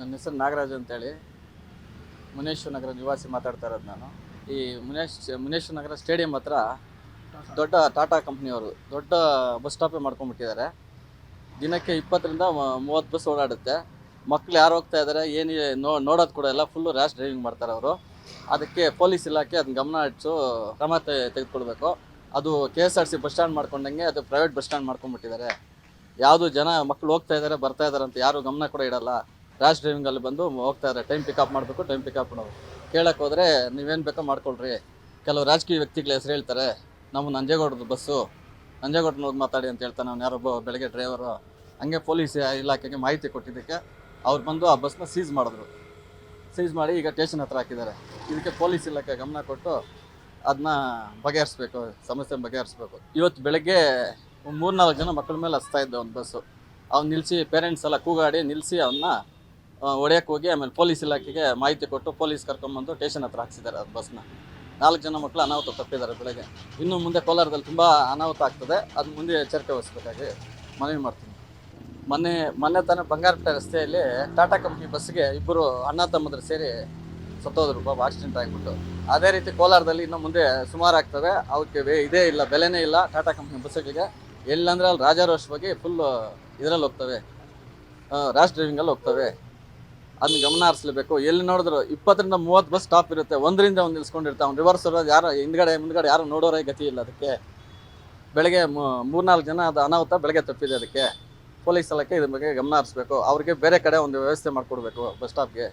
ನನ್ನ ಹೆಸರು ನಾಗರಾಜ್ ಅಂತೇಳಿ. ಮುನೇಶ್ವರ ನಗರ ನಿವಾಸಿ ಮಾತಾಡ್ತಾ ಇರೋದು ನಾನು. ಈ ಮುನೇಶ್, ಮುನೇಶ್ವರ ನಗರ ಸ್ಟೇಡಿಯಂ ಹತ್ರ ದೊಡ್ಡ ಟಾಟಾ ಕಂಪ್ನಿಯವರು ದೊಡ್ಡ ಬಸ್ ಸ್ಟಾಪೇ ಮಾಡ್ಕೊಂಡ್ಬಿಟ್ಟಿದ್ದಾರೆ. ದಿನಕ್ಕೆ ಇಪ್ಪತ್ತರಿಂದ ಮೂವತ್ತು ಬಸ್ ಓಡಾಡುತ್ತೆ. ಮಕ್ಳು ಯಾರು ಹೋಗ್ತಾ ಇದ್ದಾರೆ, ಏನು ನೋ, ನೋಡೋದು ಕೂಡ ಎಲ್ಲ ಫುಲ್ಲು ರ್ಯಾಶ್ ಡ್ರೈವಿಂಗ್ ಮಾಡ್ತಾರೆ ಅವರು. ಅದಕ್ಕೆ ಪೊಲೀಸ್ ಇಲಾಖೆ ಅದನ್ನ ಗಮನ ಹಚ್ಚು, ಕ್ರಮ ತೆಗೆದುಕೊಳ್ಬೇಕು. ಅದು K S R C bus stand ಮಾಡ್ಕೊಂಡಂಗೆ ಅದು ಪ್ರೈವೇಟ್ ಬಸ್ ಸ್ಟ್ಯಾಂಡ್ ಮಾಡ್ಕೊಂಡ್ಬಿಟ್ಟಿದ್ದಾರೆ. ಯಾವುದು ಜನ ಮಕ್ಕಳು ಹೋಗ್ತಾ ಇದ್ದಾರೆ, ಬರ್ತಾ ಇದ್ದಾರೆ ಅಂತ ಯಾರು ಗಮನ ಕೂಡ ಇಡಲ್ಲ. ರ್ಯಾಶ್ ಡ್ರೈವಿಂಗಲ್ಲಿ ಬಂದು ಹೋಗ್ತಾ ಇದ್ದಾರೆ. ಟೈಮ್ ಪಿಕಪ್ ಮಾಡಬೇಕು ಟೈಮ್ ಪಿಕಪ್ ನಾವು ಕೇಳಕ್ಕೆ ಹೋದರೆ ನೀವೇನು ಬೇಕೋ ಮಾಡ್ಕೊಳ್ರಿ. ಕೆಲವು ರಾಜಕೀಯ ವ್ಯಕ್ತಿಗಳ ಹೆಸರು ಹೇಳ್ತಾರೆ, ನಮ್ಮ ನಂಜೇಗೌಡದ ಬಸ್ಸು. ನಂಜೇಗೌಡನ ಮಾತಾಡಿ ಅಂತ ಹೇಳ್ತಾನೆ ಅವ್ನು ಯಾರೊಬ್ಬ ಬೆಳಗ್ಗೆ ಡ್ರೈವರು ಹಂಗೆ ಪೊಲೀಸ್ ಇಲಾಖೆಗೆ ಮಾಹಿತಿ ಕೊಟ್ಟಿದ್ದಕ್ಕೆ ಅವ್ರು ಬಂದು ಆ ಬಸ್ನ ಸೀಸ್ ಮಾಡಿದ್ರು. ಸೀಸ್ ಮಾಡಿ ಈಗ ಸ್ಟೇಷನ್ ಹತ್ರ ಹಾಕಿದ್ದಾರೆ. ಇದಕ್ಕೆ ಪೊಲೀಸ್ ಇಲಾಖೆ ಗಮನ ಕೊಟ್ಟು ಅದನ್ನ ಬಗೆಹರಿಸ್ಬೇಕು ಸಮಸ್ಯೆ ಬಗೆಹರಿಸ್ಬೇಕು. ಇವತ್ತು ಬೆಳಗ್ಗೆ ಮೂರ್ನಾಲ್ಕು ಜನ ಮಕ್ಕಳ ಮೇಲೆ ಹಚ್ತಾ ಇದ್ದ ಒಂದು ಬಸ್ಸು. ಅವ್ನು ನಿಲ್ಲಿಸಿ ಪೇರೆಂಟ್ಸ್ ಎಲ್ಲ ಕೂಗಾಡಿ ನಿಲ್ಲಿಸಿ ಅವನ್ನ ಹೊಡೆಯಕ್ಕೆ ಹೋಗಿ ಆಮೇಲೆ ಪೊಲೀಸ್ ಇಲಾಖೆಗೆ ಮಾಹಿತಿ ಕೊಟ್ಟು ಪೊಲೀಸ್ ಕರ್ಕೊಂಬಂದು ಸ್ಟೇಷನ್ ಹತ್ರ ಹಾಕ್ಸಿದ್ದಾರೆ ಅದು ಬಸ್ನ. ನಾಲ್ಕು ಜನ ಮಕ್ಕಳು ಅನಾಹುತ ತಪ್ಪಿದ್ದಾರೆ ಬೆಳಗ್ಗೆ. ಇನ್ನು ಮುಂದೆ ಕೋಲಾರದಲ್ಲಿ ತುಂಬ ಅನಾಹುತ ಆಗ್ತದೆ. ಅದು ಮುಂದೆ ಎಚ್ಚರಿಕೆ ವಹಿಸ್ಬೇಕಾಗಿ ಮನವಿ ಮಾಡ್ತೀನಿ. ಮೊನ್ನೆ ಮೊನ್ನೆ ತಾನೇ ಬಂಗಾರಪೇಟೆ ರಸ್ತೆಯಲ್ಲಿ ಟಾಟಾ ಕಂಪ್ನಿ ಬಸ್ಗೆ ಇಬ್ಬರು ಅಣ್ಣ ತಮ್ಮದ್ರು ಸೇರಿ ಸತ್ತೋದ್ರು. ಪಾಪ ಆಕ್ಸಿಡೆಂಟ್ ಆಗಿಬಿಟ್ಟು. ಅದೇ ರೀತಿ ಕೋಲಾರದಲ್ಲಿ ಇನ್ನು ಮುಂದೆ ಸುಮಾರು ಆಗ್ತವೆ ಅವಕ್ಕೆ ಇದೇ ಇಲ್ಲ, ಬೆಲೆನೇ ಇಲ್ಲ ಟಾಟಾ ಕಂಪ್ನಿ ಬಸ್ಗಳಿಗೆ. ಎಲ್ಲಂದ್ರೆ ಅಲ್ಲಿ ರಾಜಾರೋಷವಾಗಿ ಫುಲ್ ಇದರಲ್ಲಿ ಹೋಗ್ತವೆ. ರ್ಯಾಶ್ ಡ್ರೈವಿಂಗಲ್ಲಿ ಹೋಗ್ತವೆ. ಅದನ್ನ ಗಮನ ಹರಿಸ್ಲೇಬೇಕು. ಎಲ್ಲಿ ನೋಡಿದ್ರು ಇಪ್ಪತ್ತರಿಂದ ಮೂವತ್ತು ಬಸ್ ಸ್ಟಾಪ್ ಇರುತ್ತೆ. ಒಂದರಿಂದ ಒಂದು ನಿಲ್ಸ್ಕೊಂಡಿರ್ತಾವೆ ಅವ್ನು ರಿವರ್ಸ್ ಇರೋದು ಯಾರು ಹಿಂದ್ಗಡೆ, ಮುಂದ್ಗಡೆ ಯಾರು ನೋಡೋರೇ ಗತಿ ಇಲ್ಲ ಅದಕ್ಕೆ. ಬೆಳಗ್ಗೆ ಮೂರ್ನಾಲ್ಕು ಜನ ಅದು ಅನಾಹುತ ಬೆಳಗ್ಗೆ ತಪ್ಪಿದೆ ಅದಕ್ಕೆ. ಪೊಲೀಸ್ ಇಲಾಖೆ ಇದ್ರ ಬಗ್ಗೆ ಗಮನ ಹರಿಸ್ಬೇಕು. ಅವ್ರಿಗೆ ಬೇರೆ ಕಡೆ ಒಂದು ವ್ಯವಸ್ಥೆ ಮಾಡಿಕೊಡ್ಬೇಕು ಬಸ್ ಸ್ಟಾಪ್ಗೆ